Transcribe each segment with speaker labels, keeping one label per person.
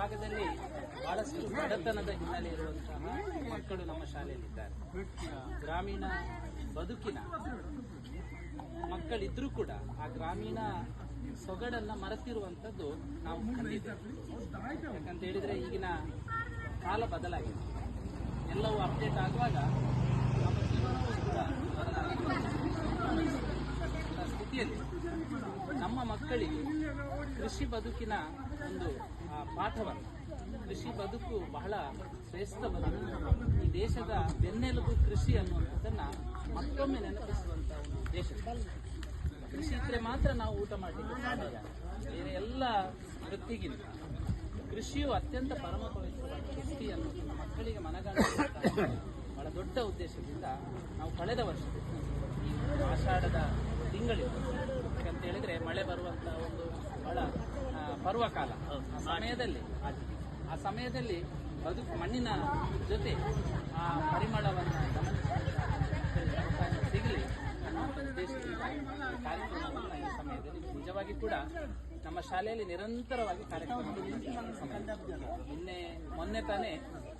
Speaker 1: ಭಾಗದಲ್ಲಿ ಬಹಳಷ್ಟು ಬಡತನದ ಹಿನ್ನೆಲೆ ಇರುವಂತಹ ಮಕ್ಕಳು ನಮ್ಮ ಶಾಲೆಯಲ್ಲಿದ್ದಾರೆ. ಗ್ರಾಮೀಣ ಬದುಕಿನ ಮಕ್ಕಳಿದ್ರೂ ಕೂಡ ಆ ಗ್ರಾಮೀಣ ಸೊಗಡನ್ನ ಮರೆತಿರುವಂತದ್ದು ನಾವು ಯಾಕಂತ ಹೇಳಿದ್ರೆ ಈಗಿನ ಕಾಲ ಬದಲಾಗಿದೆ. ಎಲ್ಲವೂ ಅಪ್ಡೇಟ್ ಆಗುವಾಗ ನಮ್ಮ ಜೀವನವೂ ಸ್ಥಿತಿಯಲ್ಲಿ ಮಕ್ಕಳಿಗೆ ಕೃಷಿ ಬದುಕಿನ ಒಂದು ಪಾಠವನ್ನು ಕೃಷಿ ಬದುಕು ಬಹಳ ಶ್ರೇಷ್ಠ ಈ ದೇಶದ ಬೆನ್ನೆಲುಬು ಕೃಷಿ ಅನ್ನುವಂಥದ್ದನ್ನು ಮತ್ತೊಮ್ಮೆ ನೆನಪಿಸುವಂಥ ಒಂದು ಉದ್ದೇಶ. ಕೃಷಿ ಇದ್ರೆ ಮಾತ್ರ ನಾವು ಊಟ ಮಾಡಲಿಕ್ಕೆ ಸಾಧ್ಯ. ಬೇರೆ ಎಲ್ಲ ವೃತ್ತಿಗಿಂತ ಕೃಷಿಯು ಅತ್ಯಂತ ಪರಮ ಪವಿತ್ರವಾದ ಅನ್ನೋದು ಮಕ್ಕಳಿಗೆ ಮನಗಾಣುವಂತಹ ಬಹಳ ದೊಡ್ಡ ಉದ್ದೇಶದಿಂದ ನಾವು ಕಳೆದ ವರ್ಷ ಈ ಆಷಾಢದ ತಿಂಗಳಿಂದ ಯಾಕಂತ ಹೇಳಿದ್ರೆ ಮಳೆ ಬರುವಂತ ಒಂದು ಬಹಳ ಪರ್ವಕಾಲ ಆ ಸಮಯದಲ್ಲಿ ಆ ಸಮಯದಲ್ಲಿ ಬದುಕು, ಮಣ್ಣಿನ ಜೊತೆ ಆ ಪರಿಮಳವನ್ನು ಗಮನಿಸಿ ಸಿಗಲಿ. ಕಾರ್ಯಕ್ರಮವನ್ನು ಈ ಸಮಯದಲ್ಲಿ ನಿಜವಾಗಿ ಕೂಡ ನಮ್ಮ ಶಾಲೆಯಲ್ಲಿ ನಿರಂತರವಾಗಿ ಕಾರ್ಯಕ್ರಮ ನಿನ್ನೆ ಮೊನ್ನೆ ತಾನೇ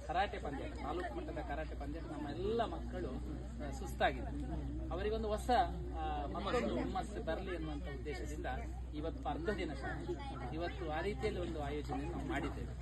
Speaker 1: ಕರಾಟೆ ಪಂದ್ಯ, ತಾಲೂಕು ಮಟ್ಟದ ಕರಾಟೆ ಪಂದ್ಯ ನಮ್ಮ ಎಲ್ಲ ಮಕ್ಕಳು ಆ, ಸುಸ್ತಾಗಿದ್ದಾರೆ ಅವರಿಗೊಂದು ಹೊಸ ಮನಸ್ಸು ಹುಮ್ಮಸ್ಸು ಬರಲಿ ಅನ್ನುವಂಥ ಉದ್ದೇಶದಿಂದ ಇವತ್ತು ಅರ್ಧ ದಿನ ಇವತ್ತು ಆ ರೀತಿಯಲ್ಲಿ ಒಂದು ಆಯೋಜನೆಯನ್ನು ಮಾಡಿದ್ದೇವೆ.